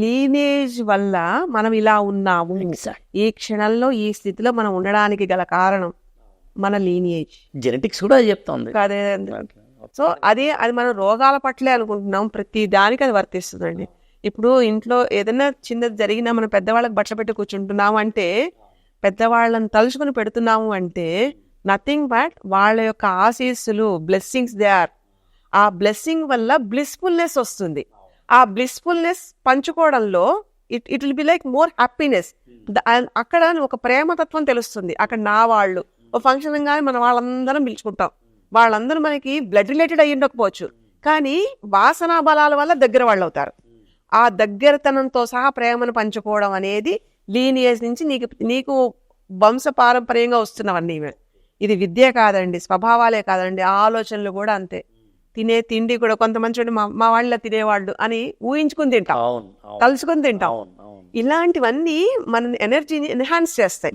Lineage వల్ల మనం ఇలా ఉన్నాము. ఈ క్షణంలో ఈ స్థితిలో మనం ఉండడానికి గల కారణం మన లీనియేజ్ జెనెటిక్స్ కూడా అది చెప్తోంది. అదే సో అదే అది మనం రోగాల పట్లే అనుకుంటున్నాం. ప్రతి దానికి అది వర్తిస్తుందండి. ఇప్పుడు ఇంట్లో ఏదైనా చిన్నది జరిగినా మనం పెద్దవాళ్ళకి బట్టలు పెట్టి కూర్చుంటున్నాము అంటే పెద్దవాళ్ళని తలుచుకుని పెడుతున్నాము అంటే నథింగ్ బట్ వాళ్ళ యొక్క ఆశీస్సులు బ్లెస్సింగ్స్ దే ఆర్ ఆ బ్లెస్సింగ్ వల్ల బ్లిస్ఫుల్నెస్ వస్తుంది. ఆ blissfulness పంచుకోవడంలో it it will be like more happiness అక్కడ ఒక ప్రేమతత్వం తెలుస్తుంది. అక్కడ నా వాళ్ళు ఓ ఫంక్షన్ కానీ మనం వాళ్ళందరం పిలుచుకుంటాం. వాళ్ళందరూ మనకి బ్లడ్ రిలేటెడ్ అయ్యి ఉండకపోవచ్చు. కానీ వాసనా బలాల వల్ల దగ్గర వాళ్ళు అవుతారు. ఆ దగ్గరతనంతో సహా ప్రేమను పంచుకోవడం అనేది లీనియస్ నుంచి నీకు నీకు వంశ పారంపర్యంగా వస్తున్నవన్నీ ఇవే. ఇది విద్య కాదండి స్వభావాలే కాదండి ఆలోచనలు కూడా అంతే. తినే తిండి కూడా కొంతమంది చూడండి మా మా వాళ్ళ తినేవాళ్ళు అని ఊహించుకుని తింటాం. కలుసుకుని తింటాం. ఇలాంటివన్నీ మన ఎనర్జీని ఎన్హాన్స్ చేస్తాయి.